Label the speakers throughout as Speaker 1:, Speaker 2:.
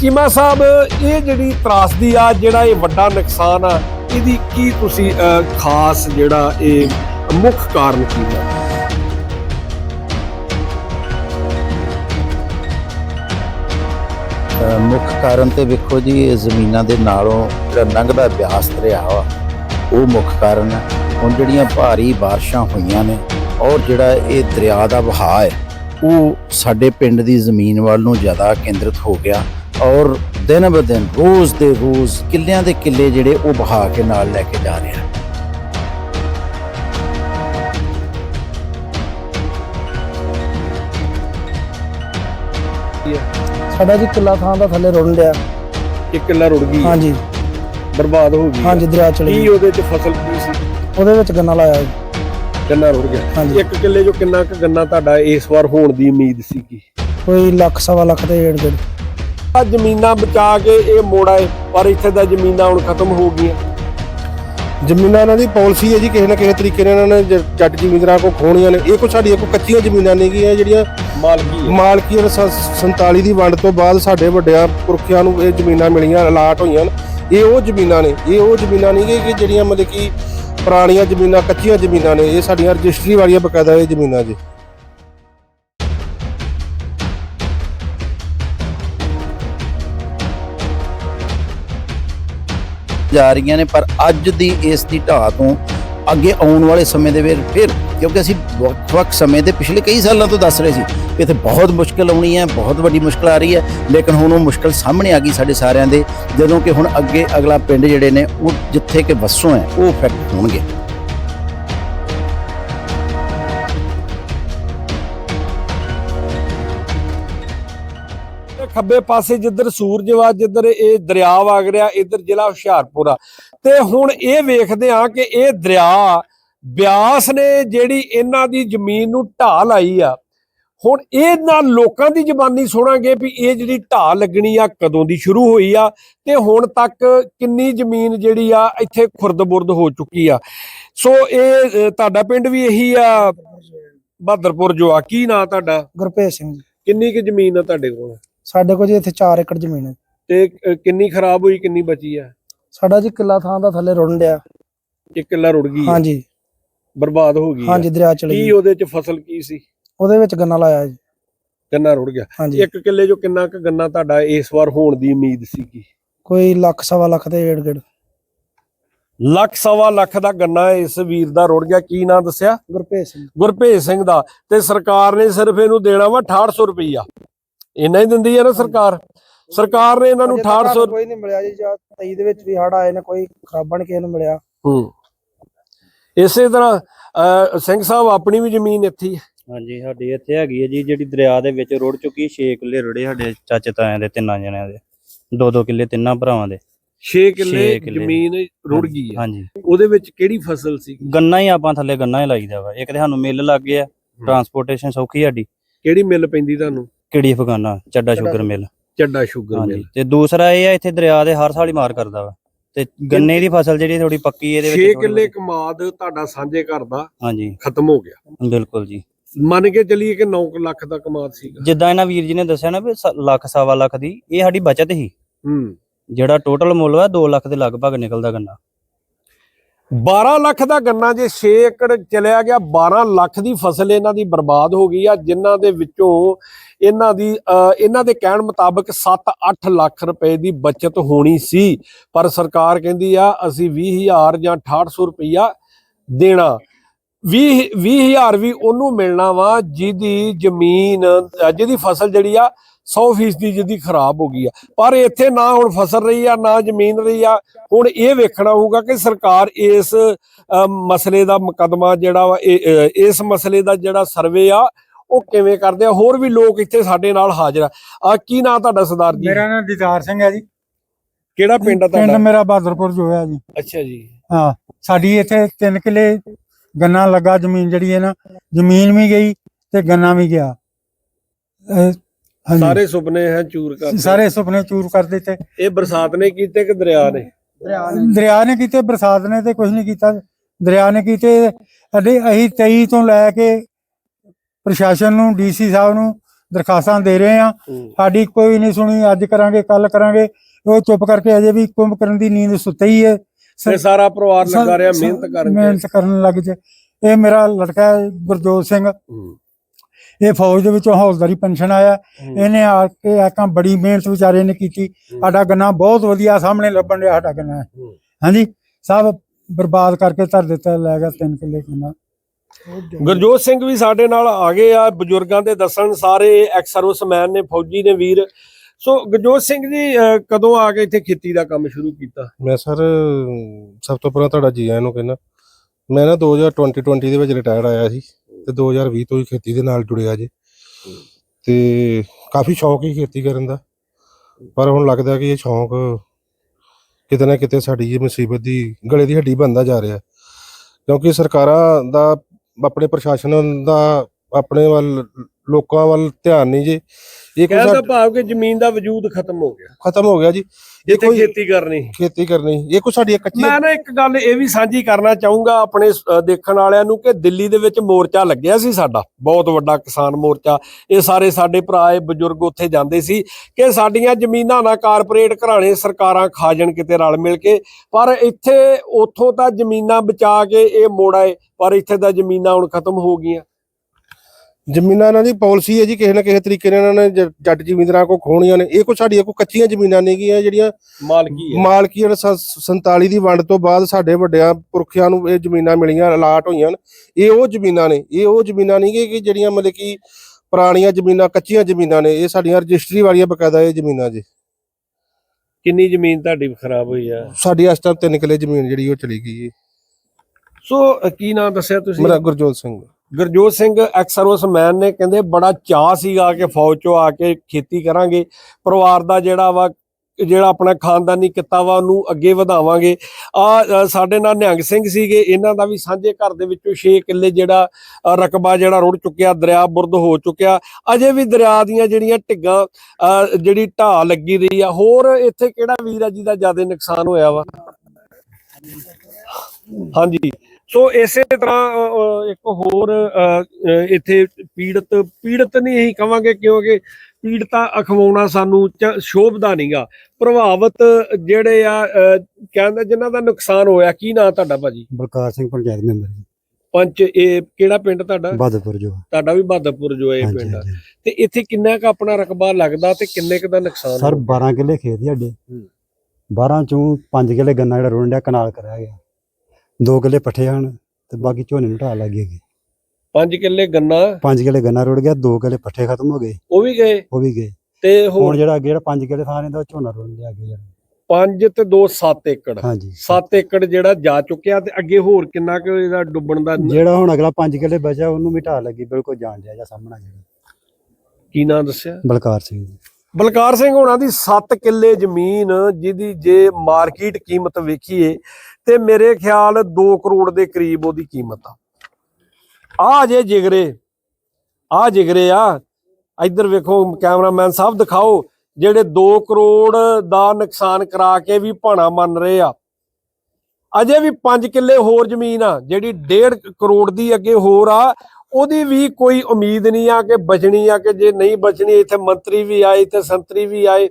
Speaker 1: ਚੀਮਾ ਸਾਹਿਬ, ਇਹ ਜਿਹੜੀ ਤਰਾਸਦੀ ਆ, ਜਿਹੜਾ ਇਹ ਵੱਡਾ ਨੁਕਸਾਨ ਆ, ਇਹਦੀ ਕੀ ਤੁਸੀਂ ਖਾਸ ਜਿਹੜਾ ਇਹ ਮੁੱਖ ਕਾਰਨ ਕੀ ਹੈ
Speaker 2: ਮੁੱਖ ਕਾਰਨ ਤੇ ਵੇਖੋ ਜੀ, ਇਹ ਜ਼ਮੀਨਾਂ ਦੇ ਨਾਲੋਂ ਜਿਹੜਾ ਲੰਘਦਾ ਬਿਆਸ ਦਰਿਆ ਵਾ, ਉਹ ਮੁੱਖ ਕਾਰਨ ਹੈ ਹੁਣ ਜਿਹੜੀਆਂ ਭਾਰੀ ਬਾਰਿਸ਼ਾਂ ਹੋਈਆਂ ਨੇ, ਔਰ ਜਿਹੜਾ ਇਹ ਦਰਿਆ ਦਾ ਵਹਾਅ ਹੈ ਉਹ ਸਾਡੇ ਪਿੰਡ ਦੀ ਜ਼ਮੀਨ ਵੱਲ ਨੂੰ ਜ਼ਿਆਦਾ ਕੇਂਦਰਿਤ ਹੋ ਗਿਆ ਔਰ ਦਿਨ ਬ ਦਿਨ ਰੋਜ਼ ਦੇ ਰੋਜ਼ ਕਿੱਲਿਆਂ ਦੇ ਕਿੱਲੇ ਜਿਹੜੇ ਉਹ ਵਹਾ ਕੇ ਨਾਲ ਲੈ ਕੇ ਜਾ ਰਿਹਾ
Speaker 3: ਸਾਡਾ ਜੀ ਕਿੱਲਾ ਥਾਂ ਦਾ ਥੱਲੇ ਰੁੜ ਲਿਆ।
Speaker 1: ਇੱਕ ਕਿੱਲਾ ਰੁੜ ਗਈ
Speaker 3: ਹਾਂਜੀ।
Speaker 1: ਬਰਬਾਦ ਹੋ ਗਈ
Speaker 3: ਹਾਂਜੀ ਦਰਿਆ ਚਲੀ
Speaker 1: ਕੀ
Speaker 3: ਗਈ।
Speaker 1: ਉਹਦੇ ਚ ਫਸਲ ਕੀ ਸੀ?
Speaker 3: ਉਹਦੇ ਵਿੱਚ ਗੰਨਾ ਲਾਇਆ ਜੀ।
Speaker 1: ਗੰਨਾ ਰੁੜ ਗਿਆ?
Speaker 3: ਹਾਂਜੀ।
Speaker 1: ਇੱਕ ਕਿੱਲੇ ਜੋ ਕਿੰਨਾ ਕੁ ਗੰਨਾ ਤੁਹਾਡਾ ਇਸ ਵਾਰ ਹੋਣ ਦੀ ਉਮੀਦ ਸੀਗੀ
Speaker 3: ਕੋਈ ਲੱਖ ਸਵਾ ਲੱਖ ਦੇ ਏੜ ਗੜ।
Speaker 1: ਆ ਜ਼ਮੀਨਾਂ ਬਚਾ ਕੇ ਇਹ ਮੋੜ ਆਏ ਪਰ ਇੱਥੇ ਤਾਂ ਜ਼ਮੀਨਾਂ ਹੁਣ ਖਤਮ ਹੋ ਗਈਆਂ।
Speaker 4: ਜ਼ਮੀਨਾਂ ਇਹਨਾਂ ਦੀ ਪਾਲਿਸੀ ਹੈ ਜੀ ਕਿਸੇ ਨਾ ਕਿਸੇ ਤਰੀਕੇ ਨਾਲ ਇਹਨਾਂ ਨੇ ਜ- ਜੱਟ ਜ਼ਮੀਨਦਾਰਾਂ ਕੋ ਖੋਣੀਆਂ ਨੇ। ਇਹ ਕੋ ਸਾਡੀਆਂ ਕੋ ਕੱਚੀਆਂ ਜ਼ਮੀਨਾਂ ਨਹੀਂ ਗੀਆਂ ਜਿਹੜੀਆਂ
Speaker 1: ਮਾਲਕੀ
Speaker 4: ਮਾਲਕੀ ਔਰ ਸ- 47 ਦੀ ਵੰਡ ਤੋਂ ਬਾਅਦ ਸਾਡੇ ਵੱਡਿਆਂ ਪੁਰਖਿਆਂ ਨੂੰ ਇਹ ਜ਼ਮੀਨਾਂ ਮਿਲੀਆਂ ਅਲਾਟ ਹੋਈਆਂ ਨੇ। ਇਹ ਉਹ ਜ਼ਮੀਨਾਂ ਨੇ ਇਹ ਉਹ ਜ਼ਮੀਨਾਂ ਨਹੀਂ ਕਿ ਜਿਹੜੀਆਂ ਮਤਲਬ ਕਿ ਪੁਰਾਣੀਆਂ ਜ਼ਮੀਨਾਂ, ਕੱਚੀਆਂ ਜ਼ਮੀਨਾਂ ਨੇ, ਇਹ ਸਾਡੀਆਂ ਰਜਿਸਟਰੀ ਵਾਲੀਆਂ ਬਕਾਇਦਾ ਇਹ ਜ਼ਮੀਨਾਂ ਜੀ।
Speaker 2: ਜਾ ਰਹੀਆਂ ਨੇ, ਪਰ ਅੱਜ ਦੀ ਇਸ ਦੀ ਢਾਹ ਤੋਂ ਅੱਗੇ ਆਉਣ ਵਾਲੇ ਸਮੇਂ ਦੇ ਵਿੱਚ ਫਿਰ ਕਿਉਂਕਿ ਅਸੀਂ ਵੱਖ-ਵੱਖ ਸਮੇਂ ਦੇ ਪਿਛਲੇ ਕਈ ਸਾਲਾਂ ਤੋਂ ਦੱਸ ਰਹੇ ਸੀ ਕਿ ਇੱਥੇ ਬਹੁਤ ਮੁਸ਼ਕਲ ਆਉਣੀ ਹੈ, ਬਹੁਤ ਵੱਡੀ ਮੁਸ਼ਕਲ ਆ ਰਹੀ ਹੈ, ਲੇਕਿਨ ਹੁਣ ਉਹ ਮੁਸ਼ਕਲ ਸਾਹਮਣੇ ਆ ਗਈ ਸਾਡੇ ਸਾਰਿਆਂ ਦੇ, ਜਦੋਂ ਕਿ ਹੁਣ ਅੱਗੇ ਅਗਲਾ ਪਿੰਡ ਜਿਹੜੇ ਨੇ, ਉਹ ਜਿੱਥੇ ਕਿ ਵਸੋਂ ਹੈ, ਉਹ ਇਫੈਕਟ ਹੋਣਗੇ।
Speaker 1: ਖੱਬੇ ਪਾਸੇ ਜਿੱਧਰ ਸੂਰਜ ਵਾ, ਜਿੱਧਰ ਇਹ ਦਰਿਆ ਵਗ ਰਿਹਾ, ਇੱਧਰ ਜ਼ਿਲ੍ਹਾ ਹੁਸ਼ਿਆਰਪੁਰ ਆ। ਤੇ ਹੁਣ ਇਹ ਵੇਖਦੇ ਆ ਕਿ ਇਹ ਦਰਿਆ ਬਿਆਸ ਨੇ ਜਿਹੜੀ ਇਹਨਾਂ ਦੀ ਜ਼ਮੀਨ ਨੂੰ ਢਾਹ ਲਾਈ ਆ ਹੁਣ ਇਹ ਨਾਲ ਲੋਕਾਂ ਦੀ ਜ਼ਬਾਨੀ ਸੁਣਾਂਗੇ ਵੀ ਇਹ ਜਿਹੜੀ ਢਾਹ ਲੱਗਣੀ ਆ ਕਦੋਂ ਦੀ ਸ਼ੁਰੂ ਹੋਈ ਆ ਤੇ ਹੁਣ ਤੱਕ ਕਿੰਨੀ ਜ਼ਮੀਨ ਜਿਹੜੀ ਆ ਇੱਥੇ ਖੁਰਦ-ਬੁਰਦ ਹੋ ਚੁੱਕੀ ਆ। ਸੋ ਇਹ ਤੁਹਾਡਾ ਪਿੰਡ ਵੀ ਇਹੀ ਆ ਬਹਾਦਰਪੁਰ ਜੋ ਆ ਕੀ ਨਾਂ ਤੁਹਾਡਾ?
Speaker 3: ਗੁਰਪ੍ਰੀਤ ਸਿੰਘ ਜੀ।
Speaker 1: ਕਿੰਨੀ ਕੁ ਜ਼ਮੀਨ ਆ ਤੁਹਾਡੇ ਕੋਲ?
Speaker 3: ਸਾਡੇ ਕੋਲ ਜੀ ਇੱਥੇ 4 ਏਕੜ ਜ਼ਮੀਨ ਹੈ।
Speaker 1: ਤੇ ਕਿੰਨੀ ਖਰਾਬ ਹੋਈ ਕਿੰਨੀ ਬਚੀ ਆ?
Speaker 3: ਸਾਡਾ ਜੀ ਕਿੱਲਾ ਥਾਂ ਦਾ ਥੱਲੇ ਰੁੜ ਲਿਆ
Speaker 1: ਇੱਕ ਕਿੱਲਾ ਰੁੜ ਗਈ
Speaker 3: ਹਾਂਜੀ।
Speaker 1: ਬਰਬਾਦ ਹੋ ਗਈ ਆ।
Speaker 3: ਹਾਂਜੀ ਦਰਿਆ ਚਲੀ
Speaker 1: ਕੀ
Speaker 3: ਗਈ।
Speaker 1: ਉਹਦੇ ਚ ਫਸਲ ਕੀ ਸੀ?
Speaker 3: ਉਹਦੇ ਵਿੱਚ ਗੰਨਾ ਲਾਇਆ ਜੀ।
Speaker 1: ਗੰਨਾ ਰੁੜ ਗਿਆ।
Speaker 3: ਹਾਂਜੀ।
Speaker 1: ਇੱਕ ਕਿੱਲੇ ਜੋ ਕਿੰਨਾ ਕੁ ਗੰਨਾ ਤੁਹਾਡਾ ਇਸ ਵਾਰ ਹੋਣ ਦੀ ਉਮੀਦ ਸੀਗੀ
Speaker 3: ਕੋਈ ਲੱਖ ਸਵਾ ਲੱਖ ਦੇ ਏੜ ਗੜ
Speaker 1: ਲੱਖ ਸਵਾ ਲੱਖ ਦਾ ਗੰਨਾ ਇਸ ਵੀਰ ਦਾ ਰੁੜ ਗਿਆ। ਕੀ ਨਾਂ ਦੱਸਿਆ?
Speaker 3: ਗੁਰਪ੍ਰੀਤ ਸਿੰਘ।
Speaker 1: ਗੁਰਭੇਜ ਸਿੰਘ ਦਾ। ਤੇ ਸਰਕਾਰ ਨੇ ਸਿਰਫ ਇਹਨੂੰ ਦੇਣਾ ਵਾ 6800 ਰੁਪਈਆ। ਇੰਨਾ ਹੀ ਦਿੰਦੀ ਆ ਨਾ ਸਰਕਾਰ? ਸਰਕਾਰ ਨੇ ਇਹਨਾਂ ਨੂੰ
Speaker 3: ਅਜੇ ਤੱਕ
Speaker 1: 6800
Speaker 3: ਕੋਈ ਨਹੀਂ ਮਿਲਿਆ ਜੀ ਜਾਂ 23 ਦੇ ਵਿੱਚ ਵੀ ਹੜ ਆਏ ਨੇ ਕੋਈ ਖਰਾਬਾ ਨਹੀਂ ਕਿਸੇ ਨੂੰ ਮਿਲਿਆ।
Speaker 1: ਹੂੰ। ਇਸੇ ਤਰ੍ਹਾਂ ਸਿੰਘ ਸਾਹਿਬ ਆਪਣੀ ਵੀ ਜ਼ਮੀਨ ਇੱਥੇ ਹੀ
Speaker 5: ਹਾਂਜੀ ਸਾਡੀ ਇੱਥੇ ਹੈਗੀ ਹੈ ਜੀ ਜਿਹੜੀ ਦਰਿਆ ਦੇ ਵਿੱਚ ਰੁੜ ਚੁੱਕੀ 6 ਕਿੱਲੇ ਰੁੜੇ ਸਾਡੇ ਚਾਚੇ ਤਾਇਆਂ ਦੇ ਤਿੰਨਾਂ ਜਣਿਆਂ ਦੇ। ਦੋ ਦੋ ਕਿੱਲੇ ਤਿੰਨਾਂ ਭਰਾਵਾਂ ਦੇ।
Speaker 1: 6 ਕਿੱਲੇ। ਜ਼ਮੀਨ ਰੁੜ ਗਈ ਹੈ।
Speaker 5: ਹਾਂਜੀ।
Speaker 1: ਉਹਦੇ ਵਿੱਚ ਕਿਹੜੀ ਫਸਲ ਸੀ?
Speaker 5: ਗੰਨਾ ਹੀ ਆਪਾਂ ਥੱਲੇ ਗੰਨਾ ਹੀ ਲਾਈਦਾ ਵਾ। ਇੱਕ ਤੇ ਸਾਨੂੰ ਮਿੱਲ ਲੱਗ ਗਿਆ ਟਰਾਂਸਪੋਰਟੇਸ਼ਨ ਸੌਖੀ ਸਾਡੀ।
Speaker 1: ਕਿਹੜੀ ਮਿਲ ਪੈਂਦੀ ਤੁਹਾਨੂੰ?
Speaker 5: ਕਿਹੜੀ Afgana Chadda sugar mill.
Speaker 1: Chadda sugar mill.
Speaker 5: ਤੇ ਦੂਸਰਾ ਇਹ ਆ ਇੱਥੇ ਦਰਿਆ ਦੇ ਹਰ ਸਾਲ ਹੀ ਮਾਰ ਕਰਦਾ ਵਾ। ਤੇ ਗੰਨੇ ਦੀ ਫਸਲ ਜਿਹੜੀ ਥੋੜੀ ਪੱਕੀ ਇਹਦੇ
Speaker 1: 6
Speaker 5: ਵਿੱਚ ਥੋੜ੍ਹੀ
Speaker 1: ਕਿੱਲੇ
Speaker 5: ਬਹੁਤੀ-
Speaker 1: ਕਮਾਦ ਤੁਹਾਡਾ ਸਾਂਝੇ ਘਰ ਦਾ
Speaker 5: ਹਾਂਜੀ।
Speaker 1: ਖਤਮ ਹੋ ਗਿਆ।
Speaker 5: ਬਿਲਕੁਲ ਜੀ।
Speaker 1: ਮੰਨ ਕੇ ਚੱਲੀਏ ਕਿ 9 ਲੱਖ ਦਾ ਕਮਾਦ ਸੀਗਾ।
Speaker 5: ਜਿੱਦਾਂ ਇਹਨਾਂ ਵੀਰ ਜੀ ਨੇ ਦੱਸਿਆ ਨਾ ਵੀ ਸ- ਲੱਖ ਸਵਾ ਲੱਖ ਦੀ ਇਹ ਸਾਡੀ ਬਚਤ ਹੀ
Speaker 1: ਹੂੰ।
Speaker 5: ਜਿਹੜਾ ਟੋਟਲ ਮੁੱਲ ਵਾ 2 ਲੱਖ ਦੇ ਲਗਭਗ ਨਿਕਲਦਾ ਗੰਨਾ।
Speaker 1: 12 ਲੱਖ ਦਾ ਗੰਨਾ ਜੇ 6 ਏਕੜ ਚਲਿਆ ਗਿਆ 12 ਲੱਖ ਦੀ ਫਸਲ ਇਹਨਾਂ ਦੀ ਬਰਬਾਦ ਹੋ ਗਈ ਆ, ਜਿਨ੍ਹਾਂ ਦੇ ਵਿੱਚੋਂ ਇਹਨਾਂ ਦੀ ਇਹਨਾਂ ਦੇ ਕਹਿਣ ਮੁਤਾਬਕ 7-8 ਲੱਖ ਰੁਪਏ ਦੀ ਬਚਤ ਹੋਣੀ ਸੀ। ਪਰ ਸਰਕਾਰ ਕਹਿੰਦੀ ਆ, ਅਸੀਂ 20000 ਜਾਂ 6800 ਰੁਪਈਆ ਦੇਣਾ। 20 20000 ਵੀ ਉਹਨੂੰ ਮਿਲਣਾ ਵਾ, ਜਿਹਦੀ ਜ਼ਮੀਨ ਜਿਹਦੀ ਫਸਲ ਜਿਹੜੀ ਆ 100% ਦੀ ਜਿਹਦੀ ਖਰਾਬ ਹੋ ਗਈ ਆ। ਪਰ ਇੱਥੇ ਨਾ ਹੁਣ ਫਸਲ ਰਹੀ ਆ ਨਾ ਜ਼ਮੀਨ ਰਹੀ ਆ। ਹੁਣ ਇਹ ਵੇਖਣਾ ਹੋਊਗਾ ਕਿ ਸਰਕਾਰ ਇਸ ਮਸਲੇ ਦਾ ਮੁਕੱਦਮਾ ਜਿਹੜਾ ਇਸ ਮਸਲੇ ਦਾ ਜਿਹੜਾ ਸਰਵੇ ਆ ਉਹ ਕਿਵੇਂ ਕਰਦੇ ਆ? ਹੋਰ ਵੀ ਲੋਕ ਇੱਥੇ ਸਾਡੇ ਨਾਲ ਹਾਜ਼ਰ ਆ। ਆ ਕੀ ਨਾਂ ਤੁਹਾਡਾ ਸਰਦਾਰ ਜੀ?
Speaker 6: ਮੇਰਾ ਨਾਮ ਦੀਦਾਰ ਸਿੰਘ ਹੈ ਜੀ।
Speaker 1: ਕਿਹੜਾ ਪਿੰਡ ਆ
Speaker 6: ਪਿੰਡ
Speaker 1: ਤੁਹਾਡਾ?
Speaker 6: ਮੇਰਾ ਬਹਾਦਰਪੁਰ ਜੋ ਹੈ ਜੀ।
Speaker 1: ਅੱਛਾ ਜੀ।
Speaker 6: ਹਾਂ ਸਾਡੀ ਇੱਥੇ 3 ਕਿੱਲੇ ਗੰਨਾ ਲੱਗਾ ਜ਼ਮੀਨ ਜਿਹੜੀ ਹੈ ਨਾ ਜ਼ਮੀਨ ਵੀ ਗਈ ਤੇ ਗੰਨਾ ਵੀ ਗਿਆ। ਹਾਂਜੀ।
Speaker 1: ਸਾਰੇ ਸੁਪਨੇ ਹੈ ਚੂਰ ਕਰਦੇ
Speaker 6: ਸਾਰੇ ਸੁਪਨੇ ਚੂਰ ਕਰ ਦਿੱਤੇ।
Speaker 1: ਇਹ ਬਰਸਾਤ ਨੇ ਕੀਤੇ ਕਿ ਦਰਿਆ ਨੇ?
Speaker 6: ਦਰਿਆ ਨੇ। ਕੀਤੇ ਬਰਸਾਤ ਨੇ ਤੇ ਕੁਝ ਨਹੀਂ ਕੀਤਾ। ਦਰਿਆ ਨੇ ਕੀਤੇ ਅਡੇ ਅਸੀਂ 23 ਤੋਂ ਲੈ ਕੇ ਪ੍ਰਸ਼ਾਸਨ ਨੂੰ ਡੀਸੀ ਸਾਹਿਬ ਨੂੰ ਦਰਖਾਸਤਾਂ ਦੇ ਰਹੇ ਆ ਸਾਡੀ ਕੋਈ ਨਹੀਂ ਸੁਣੀ ਅੱਜ ਕਰਾਂਗੇ ਕੱਲ ਕਰਾਂਗੇ। ਉਹ ਚੁੱਪ ਕਰਕੇ ਅਜੇ ਵੀ ਕੁੰਭ ਕਰਨ ਦੀ ਨੀਂਦ ਸੁੱਤੇ ਹੀ ਹੈ।
Speaker 1: ਤੇ ਸਾਰਾ ਪਰਿਵਾਰ ਲੱਗਾ ਰਿਹਾ
Speaker 6: ਸ-
Speaker 1: ਮਿਹਨਤ ਕਰਨ
Speaker 6: ਮਿਹਨਤ ਕਰਨ ਲੱਗ ਜੇ। ਇਹ ਮੇਰਾ ਲੜਕਾ ਹੈ ਗੁਰਜੋਤ ਸਿੰਘ।
Speaker 1: ਹੂੰ।
Speaker 6: ਇਹ ਫੌਜ ਦੇ ਵਿੱਚੋਂ ਹੌਲਦਾਰੀ ਪੈਨਸ਼ਨ ਆਇਆ। ਇਹਨੇ ਆ ਕੇ ਆਕਾਂ ਬੜੀ ਮਿਹਨਤ ਵਿਚਾਰੇ ਨੇ ਕੀਤੀ। ਸਾਡਾ ਗੰਨਾ ਬਹੁਤ ਵਧੀਆ ਸਾਹਮਣੇ ਲੱਭਣ ਰਿਹਾ ਸਾਡਾ ਗੰਨਾ। ਹਾਂਜੀ ਸਭ ਬਰਬਾਦ ਕਰਕੇ ਧਰ ਦਿੱਤਾ ਲੈ ਗਿਆ ਤਿੰਨ ਕਿੱਲੇ ਗੰਨਾ।
Speaker 1: ਗੁਰਜੋਤ ਸਿੰਘ ਵੀ ਸਾਡੇ ਨਾਲ ਆ ਗਏ ਆ ਬਜ਼ੁਰਗਾਂ ਦੇ ਦੱਸਣ ਸਾਰੇ ਐਕਸ ਸਰਵਿਸਮੈਨ ਨੇ ਫੌਜੀ ਨੇ ਵੀਰ। ਸੋ ਗੁਰਜੋਤ ਸਿੰਘ ਜੀ ਕਦੋਂ ਆ ਕੇ ਇੱਥੇ ਖੇਤੀ ਦਾ ਕੰਮ ਸ਼ੁਰੂ ਕੀਤਾ?
Speaker 4: ਮੈਂ ਸਰ ਸਭ ਤੋਂ ਪਹਿਲਾਂ ਤੁਹਾਡਾ ਜੀ ਆਇਆਂ ਨੂੰ ਕਹਿੰਦਾ ਮੈਂ ਨਾ 2020 20 ਦੇ ਵਿੱਚ ਰਿਟਾਇਰ ਆਇਆ ਸੀ। ਤੇ 2020 ਤੋਂ ਹੀ ਖੇਤੀ ਦੇ ਨਾਲ ਜੁੜਿਆ ਜੀ। ਤੇ ਕਾਫੀ ਸ਼ੌਕ ਹੀ ਖੇਤੀ ਕਰਨ ਦਾ। ਪਰ ਹੁਣ ਲੱਗਦਾ ਕਿ ਇਹ ਸ਼ੌਕ ਕਿਤੇ ਨਾ ਕਿਤੇ ਸਾਡੀ ਇਹ ਮੁਸੀਬਤ ਦੀ ਗਲੇ ਦੀ ਹੱਡੀ ਬਣਦਾ ਜਾ ਰਿਹਾ। ਕਿਉਂਕਿ ਸਰਕਾਰਾਂ ਦਾ, ਆਪਣੇ ਪ੍ਰਸ਼ਾਸਨ ਦਾ, ਆਪਣੇ ਵੱਲ ਲੋਕਾਂ ਵੱਲ ਧਿਆਨ ਨਹੀਂ ਜੇ। ਇਹ ਕੋਈ
Speaker 1: ਕਹਿਣ ਦਾ
Speaker 4: ਸਾਡ-
Speaker 1: ਭਾਵ ਕਿ ਜ਼ਮੀਨ ਦਾ ਵਜੂਦ ਖਤਮ ਹੋ ਗਿਆ।
Speaker 4: ਖਤਮ ਹੋ ਗਿਆ ਜੀ। ਇਹ
Speaker 1: ਜਿੱਥੇ
Speaker 4: ਕੋਈ
Speaker 1: ਖੇਤੀ ਕਰਨੀ।
Speaker 4: ਖੇਤੀ ਕਰਨੀ। ਇਹ ਕੋਈ ਸਾਡੀ ਕੱਚੀ
Speaker 1: ਮੈਂ ਨਾ ਇੱਕ ਗੱਲ ਇਹ ਵੀ ਸਾਂਝੀ ਕਰਨਾ ਚਾਹੂੰਗਾ ਆਪਣੇ ਅ, ਦੇਖਣ ਵਾਲਿਆਂ ਨੂੰ ਕਿ ਦਿੱਲੀ ਦੇ ਵਿੱਚ ਮੋਰਚਾ ਲੱਗਿਆ ਸੀ ਸਾਡਾ। ਬਹੁਤ ਵੱਡਾ ਕਿਸਾਨ ਮੋਰਚਾ। ਇਹ ਸਾਰੇ ਸਾਡੇ ਭਰਾ ਇਹ ਬਜ਼ੁਰਗ ਉੱਥੇ ਜਾਂਦੇ ਸੀ ਕਿ ਸਾਡੀਆਂ ਜ਼ਮੀਨਾਂ ਨਾ ਕਾਰਪੋਰੇਟ ਘਰਾਣੇ ਸਰਕਾਰਾਂ ਖਾ ਜਾਣ ਕਿਤੇ ਰਲ ਮਿਲ ਕੇ। ਪਰ ਇੱਥੇ ਉੱਥੋਂ ਤਾਂ ਜ਼ਮੀਨਾਂ ਬਚਾ ਕੇ ਇਹ ਮੋੜ ਆਏ। ਪਰ ਇੱਥੇ ਤਾਂ ਜ਼ਮੀਨਾਂ ਹੁਣ ਖਤਮ ਹੋ ਗਈਆਂ।
Speaker 4: ਜ਼ਮੀਨਾਂ ਇਹਨਾਂ ਦੀ ਪਾਲਿਸੀ ਹੈ ਜੀ ਕਿਸੇ ਨਾ ਕਿਸੇ ਤਰੀਕੇ ਨਾਲ ਇਹਨਾਂ ਨੇ ਜ- ਜੱਟ ਜ਼ਮੀਂਦਾਰਾਂ ਕੋ ਖੋਣੀਆਂ ਨੇ। ਇਹ ਕੋਈ ਸਾਡੀਆਂ ਕੋਈ ਕੱਚੀਆਂ ਜ਼ਮੀਨਾਂ ਨਹੀਂ ਗੀਆਂ ਜਿਹੜੀਆਂ
Speaker 1: ਮਾਲਕੀ ਹੈ।
Speaker 4: ਮਾਲਕੀਅਤ 47 ਦੀ ਵੰਡ ਤੋਂ ਬਾਅਦ ਸਾਡੇ ਵੱਡਿਆਂ ਪੁਰਖਿਆਂ ਨੂੰ ਇਹ ਜ਼ਮੀਨਾਂ ਮਿਲੀਆਂ ਅਲਾਟ ਹੋਈਆਂ ਨੇ। ਇਹ ਉਹ ਜ਼ਮੀਨਾਂ ਨੇ ਇਹ ਉਹ ਜ਼ਮੀਨਾਂ ਨਹੀਂ ਗੀ ਕਿ ਜਿਹੜੀਆਂ ਮਤਲਬ ਕਿ ਪੁਰਾਣੀਆਂ ਜ਼ਮੀਨਾਂ ਕੱਚੀਆਂ ਜ਼ਮੀਨਾਂ ਨੇ। ਇਹ ਸਾਡੀਆਂ ਰਜਿਸਟਰੀ ਵਾਲੀਆਂ ਬਕਾਇਦਾ ਇਹ ਜ਼ਮੀਨਾਂ ਜੀ।
Speaker 1: ਕਿੰਨੀ ਜ਼ਮੀਨ ਤੁਹਾਡੀ ਖਰਾਬ ਹੋਈ ਆ?
Speaker 4: ਸਾਡੀ ਇਸ ਟਾਈਮ 3 ਕਿੱਲੇ ਜ਼ਮੀਨ ਜਿਹੜੀ ਉਹ ਚਲੀ ਗਈ
Speaker 1: ਸੋ ਅ, ਕੀ ਨਾਮ ਦੱਸਿਆ ਤੁਸੀਂ?
Speaker 4: ਮੇਰਾ ਗੁਰਜੋਤ ਸਿੰਘ।
Speaker 1: ਗੁਰਜੋਤ ਸਿੰਘ ਐਕਸ ਸਰਵਿਸਮੈਨ ਨੇ ਕਹਿੰਦੇ ਬੜਾ ਚਾਹ ਸੀਗਾ ਕਿ ਫੌਜ ਚੋਂ ਆ ਕੇ ਖੇਤੀ ਕਰਾਂਗੇ ਪਰਿਵਾਰ ਦਾ ਜਿਹੜਾ ਵਾ ਜਿਹੜਾ ਆਪਣਾ ਖਾਨਦਾਨੀ ਕਿੱਤਾ ਵਾ ਉਹਨੂੰ ਅੱਗੇ ਵਧਾਵਾਂਗੇ। ਆ ਸਾਡੇ ਨਾਲ ਨਿਹੰਗ ਸਿੰਘ ਸੀਗੇ ਇਹਨਾਂ ਦਾ ਵੀ ਸਾਂਝੇ ਘਰ ਦੇ ਵਿੱਚੋਂ 6 ਕਿੱਲੇ ਜਿਹੜਾ ਰਕਬਾ ਜਿਹੜਾ ਰੁੜ ਚੁੱਕਿਆ ਦਰਿਆ ਬੁਰਦ ਹੋ ਚੁੱਕਿਆ। ਅਜੇ ਵੀ ਦਰਿਆ ਦੀਆਂ ਜਿਹੜੀਆਂ ਢਿੱਗਾਂ ਅ, ਜਿਹੜੀ ਢਾਹ ਲੱਗੀ ਰਹੀ ਆ ਹੋਰ ਇੱਥੇ ਕਿਹੜਾ ਵੀਰ ਆ ਦਾ ਜ਼ਿਆਦਾ ਨੁਕਸਾਨ ਹੋਇਆ ਵਾ? ਹਾਂਜੀ। ਸੋ ਇਸੇ ਤਰ੍ਹਾਂ ਇੱਕ ਹੋਰ ਇੱਥੇ ਪੀੜਤ ਪੀੜਤ ਨਹੀਂ ਅਸੀਂ ਕਵਾਂਗੇ ਕਿਉਂਕਿ ਪੀੜਤਾ ਅਖਵਾਉਣਾ ਸਾਨੂੰ ਸ਼ੋਭਦਾ ਨਹੀਂਗਾ। ਪ੍ਰਭਾਵਿਤ ਜਿਹੜੇ ਆ ਕਹਿੰਦੇ ਜਿਨ੍ਹਾਂ ਦਾ ਨੁਕਸਾਨ ਹੋਇਆ ਕੀ ਨਾਂ ਤੁਹਾਡਾ ਭਾਜੀ?
Speaker 6: ਬਲਕਾਰ ਸਿੰਘ ਪੰਚਾਇਤ ਮੈਂਬਰ ਜੀ।
Speaker 1: ਪੰਚ ਇਹ ਕਿਹੜਾ ਪਿੰਡ ਤੁਹਾਡਾ?
Speaker 6: ਬਾਦਪੁਰ ਜੋ।
Speaker 1: ਤੁਹਾਡਾ ਵੀ ਬਹਾਦਰਪੁਰ ਜੋ ਇਹ ਪਿੰਡ ਤੇ ਇੱਥੇ ਕਿੰਨਾ ਕੁ ਆਪਣਾ ਰਕਬਾ ਲੱਗਦਾ ਤੇ ਕਿੰਨੇ ਕੁ ਦਾ ਨੁਕਸਾਨ
Speaker 6: ਸਰ
Speaker 1: ਹੋ
Speaker 6: 12 ਕਿੱਲੇ ਖੇਤ ਹੀ ਸਾਡੇ
Speaker 1: ਹੂੰ।
Speaker 6: 12 ਚੋਂ 5 ਕਿੱਲੇ ਗੰਨਾ ਜਿਹੜਾ ਰੋਣ ਡਿਆ ਕਨਾਲ ਕਰਿਆ ਗਿਆ। 2 ਕਿੱਲੇ ਪੱਠੇ ਹਨ ਤੇ ਬਾਕੀ ਝੋਨੇ ਨੂੰ ਢਾਹ ਲੱਗ ਗਈ
Speaker 1: 5 ਕਿੱਲੇ ਗੰਨਾ।
Speaker 6: 5 ਕਿੱਲੇ ਗੰਨਾ ਰੁੜ ਗਿਆ 2 ਕਿੱਲੇ ਪੱਠੇ ਖਤਮ ਹੋ ਗਏ।
Speaker 1: ਉਹ ਵੀ ਗਏ?
Speaker 6: ਉਹ ਵੀ ਗਏ।
Speaker 1: ਤੇ
Speaker 6: ਹੁਣ ਜਿਹੜਾ ਅੱਗੇ ਜਿਹੜਾ 5 ਕਿੱਲੇ ਥਾਂ ਰਹਿੰਦਾ ਉਹ ਝੋਨਾ ਰੋਣ ਲਿਆ ਅੱਗੇ ਜਿਹੜਾ।
Speaker 1: 5 ਤੇ 2 7 ਏਕੜ।
Speaker 6: ਹਾਂਜੀ।
Speaker 1: 7 ਏਕੜ ਜਿਹੜਾ ਜਾ ਚੁੱਕਿਆ ਤੇ ਅੱਗੇ ਹੋਰ ਕਿੰਨਾ ਕੁ ਇਹਦਾ ਡੁੱਬਣ ਦਾ
Speaker 6: ਜਿਹੜਾ ਹੁਣ ਅਗਲਾ 5 ਕਿੱਲੇ ਬਚਿਆ ਉਹਨੂੰ ਵੀ ਢਾਹ ਲੱਗੀ ਬਿਲਕੁਲ ਜਾਣ ਲਿਆ ਜਾਂ ਸਾਹਮਣਾ ਜਿਹੜਾ।
Speaker 1: ਕੀ ਨਾਂ ਦੱਸਿਆ?
Speaker 6: ਬਲਕਾਰ ਸਿੰਘ ਜੀ।
Speaker 1: ਬਲਕਾਰ ਸਿੰਘ ਹੋਣਾ ਦੀ 7 ਕਿੱਲੇ ਜ਼ਮੀਨ ਜਿਹਦੀ ਜੇ ਮਾਰਕੀਟ ਕੀਮਤ ਵੇਖੀਏ ਤੇ ਮੇਰੇ ਖਿਆਲ 2 ਕਰੋੜ ਦੇ ਕਰੀਬ ਉਹਦੀ ਕੀਮਤ ਆ। ਆ ਜੇ ਜਿਗਰੇ ਆ ਜਿਗਰੇ ਆ। ਇੱਧਰ ਵੇਖੋ, ਕੈਮਰਾਮੈਨ ਸਾਹਿਬ ਦਿਖਾਓ, ਜਿਹੜੇ 2 ਕਰੋੜ ਦਾ ਨੁਕਸਾਨ ਕਰਾ ਕੇ ਵੀ ਭਾਣਾ ਮੰਨ ਰਹੇ ਆ। ਅਜੇ ਵੀ 5 ਕਿੱਲੇ ਹੋਰ ਜ਼ਮੀਨ ਆ, ਜਿਹੜੀ 1.5 ਕਰੋੜ ਦੀ ਅੱਗੇ ਹੋਰ ਆ। ਉਹਦੀ ਵੀ ਕੋਈ ਉਮੀਦ ਨਹੀਂ ਆ ਕਿ ਬਚਣੀ ਆ ਕਿ ਜੇ ਨਹੀਂ ਬਚਣੀ ਇੱਥੇ ਮੰਤਰੀ ਵੀ ਆਏ ਇੱਥੇ ਸੰਤਰੀ ਵੀ ਆਏ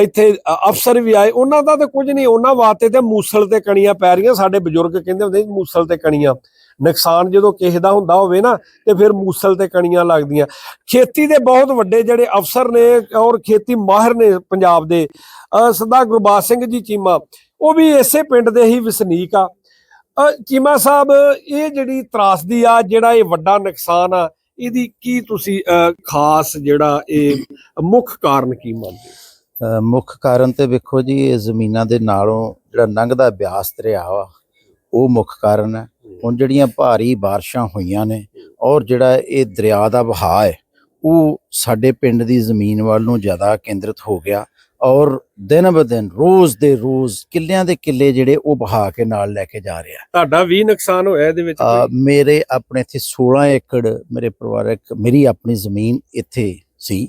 Speaker 1: ਇੱਥੇ ਅਫਸਰ ਵੀ ਆਏ ਉਹਨਾਂ ਦਾ ਤਾਂ ਕੁਝ ਨਹੀਂ ਉਹਨਾਂ ਵਾਸਤੇ ਤੇ ਮੂਸਲ ਤੇ ਕਣੀਆਂ ਪੈ ਰਹੀਆਂ ਸਾਡੇ ਬਜ਼ੁਰਗ ਕਹਿੰਦੇ ਹੁੰਦੇ ਮੂਸਲ ਤੇ ਕਣੀਆਂ। ਨੁਕਸਾਨ ਜਦੋਂ ਕਿਸੇ ਦਾ ਹੁੰਦਾ ਹੋਵੇ ਨਾ ਤੇ ਫਿਰ ਮੂਸਲ ਤੇ ਕਣੀਆਂ ਲੱਗਦੀਆਂ। ਖੇਤੀ ਦੇ ਬਹੁਤ ਵੱਡੇ ਜਿਹੜੇ ਅਫਸਰ ਨੇ ਔਰ ਖੇਤੀ ਮਾਹਿਰ ਨੇ ਪੰਜਾਬ ਦੇ ਅ, ਸਰਦਾਰ ਗੁਰਬਾਜ ਸਿੰਘ ਜੀ ਚੀਮਾ ਉਹ ਵੀ ਇਸੇ ਪਿੰਡ ਦੇ ਹੀ ਵਸਨੀਕ ਆ। ਚੀਮਾ ਸਾਹਿਬ, ਇਹ ਜਿਹੜੀ ਤਰਾਸਦੀ ਆ, ਜਿਹੜਾ ਇਹ ਵੱਡਾ ਨੁਕਸਾਨ ਆ, ਇਹਦੀ ਕੀ ਤੁਸੀਂ ਖਾਸ ਜਿਹੜਾ ਇਹ ਮੁੱਖ ਕਾਰਨ ਕੀ ਮੰਨਦੇ
Speaker 2: ਮੁੱਖ ਕਾਰਨ ਤੇ ਵੇਖੋ ਜੀ, ਇਹ ਜ਼ਮੀਨਾਂ ਦੇ ਨਾਲੋਂ ਜਿਹੜਾ ਲੰਘਦਾ ਬਿਆਸ ਦਰਿਆ ਵਾ, ਉਹ ਮੁੱਖ ਕਾਰਨ ਹੈ। ਹੁਣ ਜਿਹੜੀਆਂ ਭਾਰੀ ਬਾਰਿਸ਼ਾਂ ਹੋਈਆਂ ਨੇ, ਔਰ ਜਿਹੜਾ ਇਹ ਦਰਿਆ ਦਾ ਵਹਾਅ ਹੈ, ਉਹ ਸਾਡੇ ਪਿੰਡ ਦੀ ਜ਼ਮੀਨ ਵੱਲ ਨੂੰ ਜ਼ਿਆਦਾ ਕੇਂਦਰਿਤ ਹੋ ਗਿਆ। ਔਰ ਦਿਨ ਬ ਦਿਨ ਰੋਜ਼ ਦੇ ਰੋਜ਼ ਕਿੱਲਿਆਂ ਦੇ ਕਿੱਲੇ ਜਿਹੜੇ ਉਹ ਵਹਾ ਕੇ ਨਾਲ ਲੈ ਕੇ ਜਾ ਰਿਹਾ।
Speaker 1: ਤੁਹਾਡਾ ਵੀ ਨੁਕਸਾਨ ਹੋਇਆ ਇਹਦੇ ਵਿੱਚ?
Speaker 2: ਮੇਰੇ ਆਪਣੇ ਇੱਥੇ 16 ਏਕੜ ਮੇਰੇ ਪਰਿਵਾਰਕ ਮੇਰੀ ਆਪਣੀ ਜ਼ਮੀਨ ਇੱਥੇ ਸੀ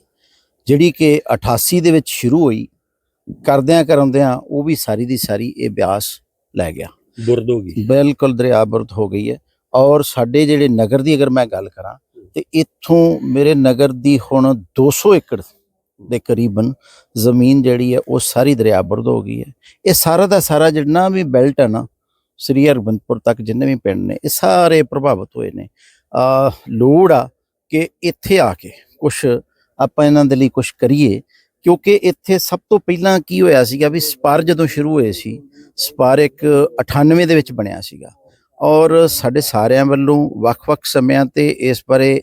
Speaker 2: ਜਿਹੜੀ ਕਿ 88 ਦੇ ਵਿੱਚ ਸ਼ੁਰੂ ਹੋਈ ਕਰਦਿਆਂ ਕਰਾਉਂਦਿਆਂ ਉਹ ਵੀ ਸਾਰੀ ਦੀ ਸਾਰੀ ਇਹ ਬਿਆਸ ਲੈ ਗਿਆ।
Speaker 1: ਬੁਰਦ ਹੋ ਗਈ।
Speaker 2: ਬਿਲਕੁਲ ਦਰਿਆਬਰਤ ਹੋ ਗਈ ਹੈ ਔਰ ਸਾਡੇ ਜਿਹੜੇ ਨਗਰ ਦੀ ਅਗਰ ਮੈਂ ਗੱਲ ਕਰਾਂ ਤੇ ਇੱਥੋਂ ਮੇਰੇ ਨਗਰ ਦੀ ਹੁਣ 200 ਏਕੜ ਦੇ ਕਰੀਬਨ ਜ਼ਮੀਨ ਜਿਹੜੀ ਹੈ ਉਹ ਸਾਰੀ ਦਰਿਆਬਰਦ ਹੋ ਗਈ ਹੈ। ਇਹ ਸਾਰਾ ਦਾ ਸਾਰਾ ਜਿੰਨਾ ਵੀ ਬੈਲਟ ਹੈ ਨਾ, ਸ੍ਰੀ ਹਰਗੋਬਿੰਦਪੁਰ ਤੱਕ ਜਿੰਨੇ ਵੀ ਪਿੰਡ ਨੇ, ਇਹ ਸਾਰੇ ਪ੍ਰਭਾਵਿਤ ਹੋਏ ਨੇ। ਆ, ਲੋੜ ਆ ਕਿ ਇੱਥੇ ਆ ਕੇ ਕੁਝ ਆਪਾਂ ਇਹਨਾਂ ਦੇ ਲਈ ਕੁਝ ਕਰੀਏ, ਕਿਉਂਕਿ ਇੱਥੇ ਸਭ ਤੋਂ ਪਹਿਲਾਂ ਕੀ ਹੋਇਆ ਸੀਗਾ ਵੀ ਸਪਾਰ ਜਦੋਂ ਸ਼ੁਰੂ ਹੋਏ ਸੀ, ਸਪਾਰ ਇੱਕ 98 ਦੇ ਵਿੱਚ ਬਣਿਆ ਸੀਗਾ। ਔਰ ਸਾਡੇ ਸਾਰਿਆਂ ਵੱਲੋਂ ਵੱਖ-ਵੱਖ ਸਮਿਆਂ ਤੇ ਇਸ ਬਾਰੇ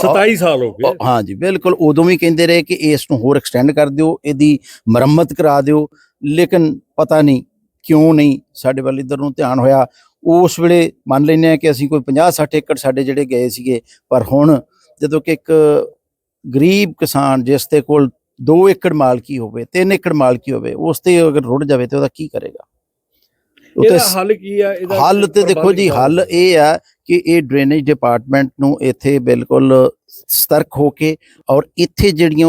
Speaker 1: 27 ਸਾਲ ਹੋ ਗਏ।
Speaker 2: ਅ, ਬਿਲਕੁਲ। ਉਦੋਂ ਵੀ ਕਹਿੰਦੇ ਰਹੇ ਕਿ ਇਸ ਨੂੰ ਹੋਰ ਐਕਸਟੈਂਡ ਕਰ ਦਿਓ ਇਹਦੀ ਮੁਰੰਮਤ ਕਰਾ ਦਿਓ। ਲੇਕਿਨ ਪਤਾ ਨਹੀਂ ਕਿਉਂ ਨਹੀਂ ਸਾਡੇ ਵੱਲ ਇਧਰ ਨੂੰ ਧਿਆਨ ਹੋਇਆ। ਉਸ ਵੇਲੇ ਮੰਨ ਲੈਂਦੇ ਆ ਕਿ ਅਸੀਂ ਕੋਈ 50 60 ਏਕੜ ਸਾਡੇ ਜਿਹੜੇ ਗਏ ਸੀਗੇ ਪਰ ਹੁਣ ਜਦੋਂ ਕਿ ਇੱਕ ਗਰੀਬ ਕਿਸਾਨ ਜਿਸ ਦੇ ਕੋਲ 2 ਏਕੜ ਮਾਲਕੀ ਹੋਵੇ 3 ਏਕੜ ਮਾਲਕੀ ਹੋਵੇ ਉਸ ਤੇ ਅਗਰ ਰੁੜ ਜਾਵੇ ਤੇ ਉਹਦਾ ਕੀ ਕਰੇਗਾ?
Speaker 1: ਇਹਦਾ ਹੱਲ ਕੀ ਆ ਇਹਦਾ
Speaker 2: ਹੱਲ ਤੇ ਦੇਖੋ ਜੀ ਹੱਲ ਇਹ ਆ ਕਿ ਇਹ ਡਰੇਨੇਜ ਡਿਪਾਰਟਮੈਂਟ ਨੂੰ ਇੱਥੇ ਬਿਲਕੁਲ ਸਤਰਕ ਹੋ ਕੇ ਔਰ ਇੱਥੇ ਜਿਹੜੀਆਂ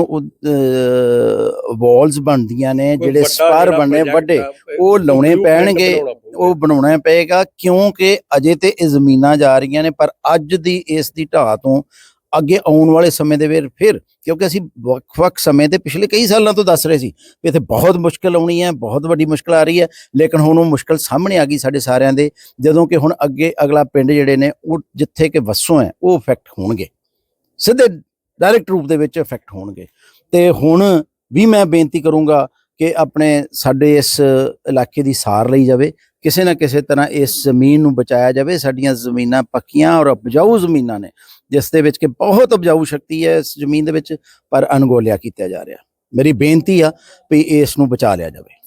Speaker 2: ਵਾਲਸ ਬਣਦੀਆਂ ਨੇ ਜਿਹੜੇ ਸਪਾਰ ਬਣਨੇ ਵੱਡੇ ਉਹ ਲਾਉਣੇ ਪੈਣਗੇ। ਉਹ ਬਣਾਉਣਾ ਪਏਗਾ ਕਿਉਂਕਿ ਅਜੇ ਤੇ ਇਹ ਜ਼ਮੀਨਾਂ ਜਾ ਰਹੀਆਂ ਨੇ ਪਰ ਅੱਜ ਦੀ ਇਸ ਦੀ ਢਾਹ ਤੋਂ ਅੱਗੇ ਆਉਣ ਵਾਲੇ ਸਮੇਂ ਦੇ ਵਿੱਚ ਫਿਰ, ਕਿਉਂਕਿ ਅਸੀਂ ਵੱਖ-ਵੱਖ ਸਮੇਂ ਤੇ ਪਿਛਲੇ ਕਈ ਸਾਲਾਂ ਤੋਂ ਦੱਸ ਰਹੇ ਸੀ ਵੀ ਇੱਥੇ ਬਹੁਤ ਮੁਸ਼ਕਲ ਆਉਣੀ ਹੈ, ਬਹੁਤ ਵੱਡੀ ਮੁਸ਼ਕਲ ਆ ਰਹੀ ਹੈ, ਲੇਕਿਨ ਹੁਣ ਉਹ ਮੁਸ਼ਕਲ ਸਾਹਮਣੇ ਆ ਗਈ ਸਾਡੇ ਸਾਰਿਆਂ ਦੇ, ਜਦੋਂ ਕਿ ਹੁਣ ਅੱਗੇ ਅਗਲਾ ਪਿੰਡ ਜਿਹੜੇ ਨੇ, ਉਹ ਜਿੱਥੇ ਕਿ ਵਸੋਂ ਹੈ, ਉਹ ਇਫੈਕਟ ਹੋਣਗੇ। ਸਿੱਧੇ ਡਾਇਰੈਕਟ ਰੂਪ ਦੇ ਵਿੱਚ ਇਫੈਕਟ ਹੋਣਗੇ। ਤੇ ਹੁਣ ਵੀ ਮੈਂ ਬੇਨਤੀ ਕਰੂੰਗਾ ਕਿ ਆਪਣੇ ਸਾਡੇ ਇਸ ਇਲਾਕੇ ਦੀ ਸਾਰ ਲਈ ਜਾਵੇ ਕਿਸੇ ਨਾ ਕਿਸੇ ਤਰ੍ਹਾਂ ਇਸ ਜ਼ਮੀਨ ਨੂੰ ਬਚਾਇਆ ਜਾਵੇ, ਸਾਡੀਆਂ ਜ਼ਮੀਨਾਂ ਪੱਕੀਆਂ ਔਰ ਉਪਜਾਊ ਜ਼ਮੀਨਾਂ ਨੇ, ਜਿਸ ਦੇ ਵਿੱਚ ਕਿ ਬਹੁਤ ਉਪਜਾਊ ਸ਼ਕਤੀ ਹੈ ਇਸ ਜ਼ਮੀਨ ਦੇ ਵਿੱਚ, ਪਰ ਅਣਗੋਲਿਆ ਕੀਤਾ ਜਾ ਰਿਹਾ। ਮੇਰੀ ਬੇਨਤੀ ਆ ਵੀ ਇਸ ਨੂੰ ਬਚਾ ਲਿਆ ਜਾਵੇ।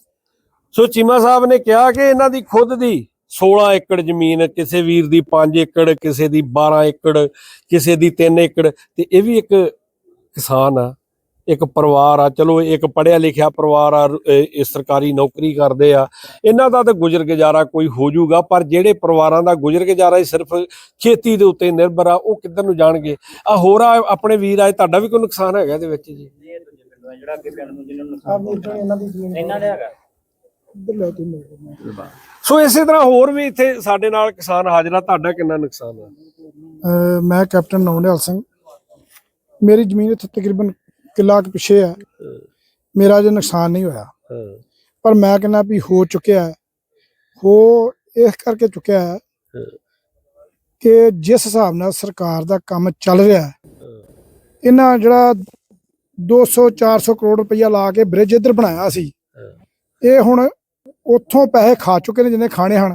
Speaker 1: ਸੋ ਚੀਮਾ ਸਾਹਿਬ ਨੇ ਕਿਹਾ ਕਿ ਇਹਨਾਂ ਦੀ ਖੁਦ ਦੀ 16 ਏਕੜ ਜ਼ਮੀਨ, ਕਿਸੇ ਵੀਰ ਦੀ 5 ਏਕੜ, ਕਿਸੇ ਦੀ 12 ਏਕੜ, ਕਿਸੇ ਦੀ 3 ਏਕੜ, ਤੇ ਇਹ ਵੀ ਇੱਕ ਕਿਸਾਨ ਆ ਇੱਕ ਪਰਿਵਾਰ ਆ ਚਲੋ ਇੱਕ ਪੜਿਆ ਲਿਖਿਆ ਪਰਿਵਾਰ ਆ ਇਹ ਸਰਕਾਰੀ ਨੌਕਰੀ ਕਰਦੇ ਆ। ਇਹਨਾਂ ਦਾ ਤਾਂ ਗੁਜ਼ਰ ਗੁਜ਼ਾਰਾ ਕੋਈ ਹੋ ਜਾਊਗਾ ਪਰ ਜਿਹੜੇ ਪਰਿਵਾਰਾਂ ਦਾ ਗੁਜ਼ਰ ਗੁਜ਼ਾਰਾ ਹੀ ਸਿਰਫ ਖੇਤੀ ਦੇ ਉੱਤੇ ਨਿਰਭਰ ਆ ਉਹ ਕਿੱਧਰ ਨੂੰ ਜਾਣਗੇ? ਆ ਹੋਰ ਆ ਆਪਣੇ ਵੀਰ ਆਏ ਤੁਹਾਡਾ ਵੀ ਕੋਈ ਨੁਕਸਾਨ ਹੈਗਾ ਇਹਦੇ ਵਿੱਚ ਜੀ?
Speaker 5: ਇਹ ਦੂਜੇ ਪਿੰਡੋਂ ਆ, ਜਿਹੜਾ ਅੱਗੇ ਪਿੰਡ ਨੂੰ ਜਿਹਨਾਂ ਨੂੰ
Speaker 3: ਆਹ
Speaker 5: ਨੁਕਸਾਨ
Speaker 3: ਵੀਰ ਜੀ ਇਹਨਾਂ ਦੀ ਜ਼ਮੀਨ
Speaker 5: ਇਹਨਾਂ ਦੇ ਹੈਗਾ?
Speaker 3: ਇੱਧਰ ਲੈ ਕੇ ਮਿਲ
Speaker 1: ਸੋ ਇਸੇ ਤਰ੍ਹਾਂ ਹੋਰ ਵੀ ਇੱਥੇ ਸਾਡੇ ਨਾਲ ਕਿਸਾਨ ਹਾਜ਼ਰ ਆ ਤੁਹਾਡਾ ਕਿੰਨਾ ਨੁਕਸਾਨ ਆ?
Speaker 3: ਅਹ ਮੈਂ ਕੈਪਟਨ ਨੌਨਿਆਲ ਸਿੰਘ। ਮੇਰੀ ਜ਼ਮੀਨ ਇੱਥੇ ਤਕਰੀਬਨ ਕਿੱਲਾ ਕੁ ਪਿੱਛੇ ਹੈ। ਮੇਰਾ ਜੇ ਨੁਕਸਾਨ ਨਹੀਂ ਹੋਇਆ।
Speaker 1: ਹਾਂ।
Speaker 3: ਪਰ ਮੈਂ ਕਹਿੰਦਾ ਵੀ ਹੋ ਚੁੱਕਿਆ ਹੈ। ਹੋ ਇਸ ਕਰਕੇ ਚੁੱਕਿਆ ਹੈ ਕਿ ਜਿਸ ਹਿਸਾਬ ਨਾਲ ਸਰਕਾਰ ਦਾ ਕੰਮ ਚੱਲ ਰਿਹਾ ਹੈ ਇਹਨਾਂ ਜਿਹੜਾ 200 400 ਕਰੋੜ ਰੁਪਈਆ ਲਾ ਕੇ ਬ੍ਰਿਜ ਇੱਧਰ ਬਣਾਇਆ ਸੀ ਇਹ ਹੁਣ ਉੱਥੋਂ ਪੈਸੇ ਖਾ ਚੁੱਕੇ ਨੇ ਜਿੰਨੇ ਖਾਣੇ ਹਨ।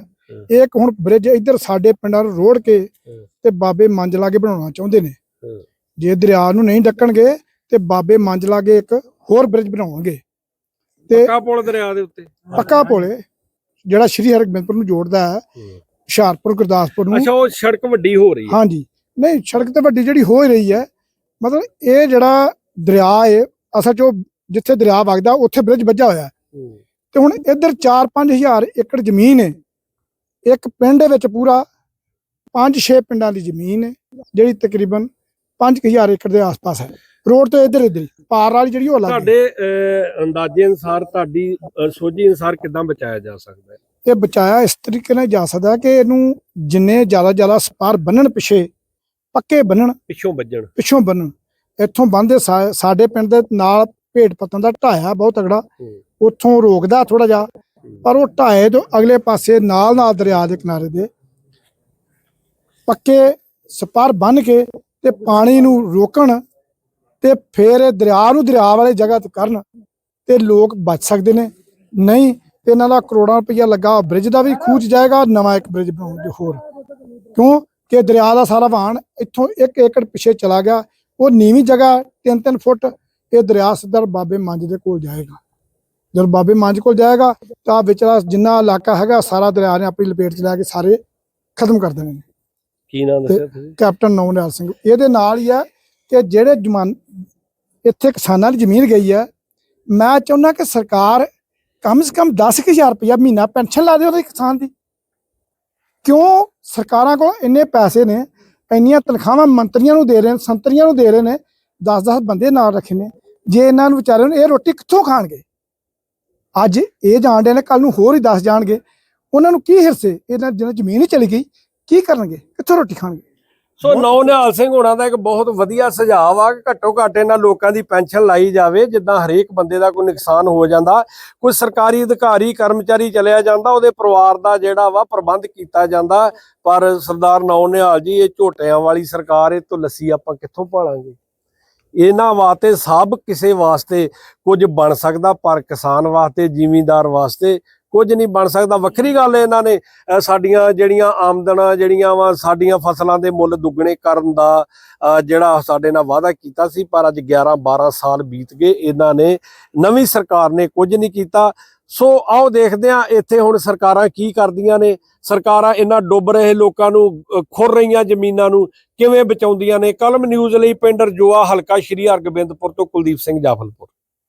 Speaker 3: ਇਹ ਇੱਕ ਹੁਣ ਬ੍ਰਿਜ ਇੱਧਰ ਸਾਡੇ ਪਿੰਡਾਂ ਨੂੰ ਰੋੜ ਕੇ ਤੇ ਬਾਬੇ ਮੰਜ ਲਾਗੇ ਬਣਾਉਣਾ ਚਾਹੁੰਦੇ ਨੇ। ਜੇ ਦਰਿਆ ਨੂੰ ਨਹੀਂ ਡੱਕਣਗੇ ਤੇ ਬਾਬੇ ਮੰਜ ਲਾਗੇ ਇੱਕ ਹੋਰ ਬ੍ਰਿਜ ਬਣਾਉਣਗੇ ਤੇ
Speaker 1: ਪੱਕਾ ਪੁਲ ਦਰਿਆ ਦੇ ਉੱਤੇ।
Speaker 3: ਪੱਕਾ ਪੁਲ ਹੈ, ਜਿਹੜਾ ਸ਼੍ਰੀ ਹਰਗੋਬਿੰਦਪੁਰ ਨੂੰ ਜੋੜਦਾ ਹੈ ਹੁਸ਼ਿਆਰਪੁਰ ਗੁਰਦਾਸਪੁਰ ਨੂੰ।
Speaker 1: ਅੱਛਾ ਉਹ ਸੜਕ ਵੱਡੀ ਹੋ ਰਹੀ ਹੈ।
Speaker 3: ਹਾਂਜੀ। ਨਹੀਂ ਸੜਕ ਤੇ ਵੱਡੀ ਜਿਹੜੀ ਹੋ ਹੀ ਰਹੀ ਹੈ। ਮਤਲਬ ਇਹ ਜਿਹੜਾ ਦਰਿਆ ਹੈ ਅਸਲ 'ਚ ਉਹ ਜਿੱਥੇ ਦਰਿਆ ਵਗਦਾ ਉੱਥੇ ਬ੍ਰਿਜ ਵੱਜਾ ਹੋਇਆ ਹੈ। ਤੇ ਹੁਣ ਇੱਧਰ 4-5 ਹਜ਼ਾਰ ਏਕੜ ਜ਼ਮੀਨ ਹੈ। ਇੱਕ ਪਿੰਡ ਵਿੱਚ ਪੂਰਾ 5-6 ਪਿੰਡਾਂ ਦੀ ਜ਼ਮੀਨ ਹੈ ਜਿਹੜੀ ਤਕਰੀਬਨ 5000 ਏਕੜ ਦੇ ਆਸ-ਪਾਸ ਹੈ। ਰੋਡ ਤੋਂ ਇੱਧਰ ਇੱਧਰ। ਪਾਰ ਵਾਲੀ ਜਿਹੜੀ ਉਹ ਲੱਗ
Speaker 1: ਤੁਹਾਡੇ ਅਹ, ਅੰਦਾਜ਼ੇ ਅਨੁਸਾਰ ਤੁਹਾਡੀ ਅਹ, ਸੋਝੀ ਅਨੁਸਾਰ ਕਿਦਾਂ ਬਚਾਇਆ ਜਾ ਸਕਦਾ ਹੈ?
Speaker 3: ਇਹ ਬਚਾਇਆ ਇਸ ਤਰੀਕੇ ਨਾਲ ਜਾ ਸਕਦਾ ਕਿ ਇਹਨੂੰ ਜਿੰਨੇ ਜ਼ਿਆਦਾ ਜ਼ਿਆਦਾ ਸਪਾਰ ਬੰਨਣ ਪਿੱਛੇ ਪੱਕੇ ਬੰਨਣ
Speaker 1: ਪਿੱਛੋਂ ਵੱਜਣ।
Speaker 3: ਪਿੱਛੋਂ ਬੰਨਣ। ਇੱਥੋਂ ਬੰਦੇ ਸਾਡੇ ਪਿੰਡ ਦੇ ਨਾਲ ਭੇਡ ਪੱਤਨ ਦਾ ਢਾਇਆ ਬਹੁਤ ਤਗੜਾ
Speaker 1: ਹੂੰ।
Speaker 3: ਉੱਥੋਂ ਰੋਕਦਾ ਥੋੜਾ ਜਿਹਾ ਪਰ ਉਹ ਢਾਏ ਤੋਂ ਅਗਲੇ ਪਾਸੇ ਨਾਲ ਨਾਲ ਦਰਿਆ ਦੇ ਕਿਨਾਰੇ ਦੇ ਪੱਕੇ ਸਪਾਰ ਬੰਨ ਕੇ ਤੇ ਪਾਣੀ ਨੂੰ ਰੋਕਣ ਤੇ ਫਿਰ ਇਹ ਦਰਿਆ ਨੂੰ ਦਰਿਆ ਵਾਲੇ ਜਗ੍ਹਾ ਤੇ ਕਰਨ ਤੇ ਲੋਕ ਬਚ ਸਕਦੇ ਨੇ। ਨਹੀਂ ਤੇ ਇਹਨਾਂ ਦਾ ਕਰੋੜਾਂ ਰੁਪਈਆ ਲੱਗਾ ਬ੍ਰਿਜ ਦਾ ਵੀ ਖੂਚ ਜਾਏਗਾ ਨਵਾਂ ਇੱਕ ਬ੍ਰਿਜ ਬਣਾਉਣਗੇ ਹੋਰ। ਕਿਉਂ? ਕਿ ਦਰਿਆ ਦਾ ਸਾਰਾ ਵਹਾਣ ਇੱਥੋਂ 1 ਏਕੜ ਪਿੱਛੇ ਚਲਾ ਗਿਆ। ਉਹ ਨੀਵੀਂ ਜਗ੍ਹਾ 3-3 ਫੁੱਟ ਇਹ ਦਰਿਆ ਸਿੱਧਾ ਬਾਬੇ ਮੰਝ ਦੇ ਕੋਲ ਜਾਏਗਾ। ਜਦ ਬਾਬੇ ਮੰਝ ਕੋਲ ਜਾਏਗਾ ਤਾਂ ਵਿਚਲਾ ਜਿੰਨਾ ਇਲਾਕਾ ਹੈਗਾ ਸਾਰਾ ਦਰਿਆ ਨੇ ਆਪਣੀ ਲਪੇਟ ਚ ਲੈ ਕੇ ਸਾਰੇ ਖਤਮ ਕਰ ਦੇਣੇ
Speaker 1: ਕੀ ਨਾਮ ਦੱਸਿਆ ਤੁਸੀਂ?
Speaker 3: ਕੈਪਟਨ ਨੌਨਿਆਲ ਸਿੰਘ ਇਹਦੇ ਨਾਲ ਹੀ ਹੈ ਕਿ ਜਿਹੜੇ ਜਮਾਨ ਇੱਥੇ ਕਿਸਾਨਾਂ ਦੀ ਜ਼ਮੀਨ ਗਈ ਹੈ ਮੈਂ ਚਾਹੁੰਦਾ ਕਿ ਸਰਕਾਰ ਕਮ ਸੇ ਕਮ 10000 ਰੁਪਇਆ ਮਹੀਨਾ ਪੈਨਸ਼ਨ ਲਾ ਦੇ ਉਹਦੇ ਕਿਸਾਨ ਦੀ। ਕਿਉਂ ਸਰਕਾਰਾਂ ਕੋਲ ਇੰਨੇ ਪੈਸੇ ਨੇ, ਇੰਨੀਆਂ ਤਨਖਾਹਾਂ ਮੰਤਰੀਆਂ ਨੂੰ ਦੇ ਰਹੇ ਨੇ, ਸੰਤਰੀਆਂ ਨੂੰ ਦੇ ਰਹੇ ਨੇ 10-10 ਬੰਦੇ ਨਾਲ ਰੱਖੇ ਨੇ, ਜੇ ਇਹਨਾਂ ਨੂੰ ਵਿਚਾਰਿਆਂ ਨੂੰ ਇਹ ਰੋਟੀ ਕਿੱਥੋਂ ਖਾਣਗੇ? ਅੱਜ ਇਹ ਜਾਣਦੇ ਨੇ ਕੱਲ ਨੂੰ ਹੋਰ ਹੀ 10 ਜਾਣਗੇ, ਉਹਨਾਂ ਨੂੰ ਕੀ ਹਿਰਸੇ ਇਹਨਾਂ ਜਿਹਨਾਂ ਜ਼ਮੀਨ ਹੀ ਚਲੀ ਗਈ, ਕੀ ਕਰਨਗੇ, ਕਿੱਥੋਂ ਰੋਟੀ ਖਾਣਗੇ?
Speaker 1: ਸੋ ਨੌ ਨਿਹਾਲ ਸਿੰਘ ਹੋਣਾ ਦਾ ਇੱਕ ਬਹੁਤ ਵਧੀਆ ਸੁਝਾਅ ਆ ਕਿ ਘੱਟੋ ਘੱਟ ਇਹਨਾਂ ਲੋਕਾਂ ਦੀ ਪੈਨਸ਼ਨ ਲਾਈ ਜਾਵੇ ਜਿੱਦਾਂ ਹਰੇਕ ਬੰਦੇ ਦਾ ਕੋਈ ਨੁਕਸਾਨ ਹੋ ਜਾਂਦਾ ਕੋਈ ਸਰਕਾਰੀ ਅਧਿਕਾਰੀ ਕਰਮਚਾਰੀ ਚਲਿਆ ਜਾਂਦਾ ਉਹਦੇ ਪਰਿਵਾਰ ਦਾ ਜਿਹੜਾ ਵਾ ਪ੍ਰਬੰਧ ਕੀਤਾ ਜਾਂਦਾ। ਪਰ ਸਰਦਾਰ ਨੌ ਨਿਹਾਲ ਜੀ ਇਹ ਝੋਟਿਆਂ ਵਾਲੀ ਸਰਕਾਰ ਇਹ ਤੋਂ ਲੱਸੀ ਆਪਾਂ ਕਿੱਥੋਂ ਭਾਲਾਂਗੇ ਇਹਨਾਂ ਵਾਸਤੇ ਸਭ ਕਿਸੇ ਵਾਸਤੇ ਕੁਝ ਬਣ ਸਕਦਾ ਪਰ ਕਿਸਾਨ ਵਾਸਤੇ ਜ਼ਿਮੀਂਦਾਰ ਵਾਸਤੇ ਕੁਝ ਨਹੀਂ ਬਣ ਸਕਦਾ। ਵੱਖਰੀ ਗੱਲ ਇਹਨਾਂ ਨੇ ਸਾਡੀਆਂ ਜਿਹੜੀਆਂ ਆਮਦਨਾਂ ਜਿਹੜੀਆਂ ਵਾ ਸਾਡੀਆਂ ਫਸਲਾਂ ਦੇ ਮੁੱਲ ਦੁੱਗਣੇ ਕਰਨ ਦਾ, ਅਹ ਜਿਹੜਾ ਸਾਡੇ ਨਾਲ ਵਾਅਦਾ ਕੀਤਾ ਸੀ, ਪਰ ਅੱਜ 11 12 ਸਾਲ ਬੀਤ ਗਏ, ਇਹਨਾਂ ਨੇ ਨਵੀਂ ਸਰਕਾਰ ਨੇ ਕੁਝ ਨਹੀਂ ਕੀਤਾ। ਸੋ ਆਓ ਦੇਖਦੇ ਹਾਂ ਇੱਥੇ ਹੁਣ ਸਰਕਾਰਾਂ ਕੀ ਕਰਦੀਆਂ ਨੇ। ਸਰਕਾਰਾਂ ਇਹਨਾਂ ਡੁੱਬ ਰਹੇ ਲੋਕਾਂ ਨੂੰ ਖੁਰ ਰਹੀਆਂ ਜ਼ਮੀਨਾਂ ਨੂੰ, ਕਿਵੇਂ ਬਚਾਉਂਦੀਆਂ ਨੇ? ਕਲਮ ਨਿਊਜ਼ ਲਈ ਪਿੰਡ ਰਜੋਆ, ਹਲਕਾ ਸ਼੍ਰੀ ਹਰਗੋਬਿੰਦਪੁਰ ਤੋਂ ਕੁਲਦੀਪ ਸਿੰਘ ਜਾਫਲਪੁਰ।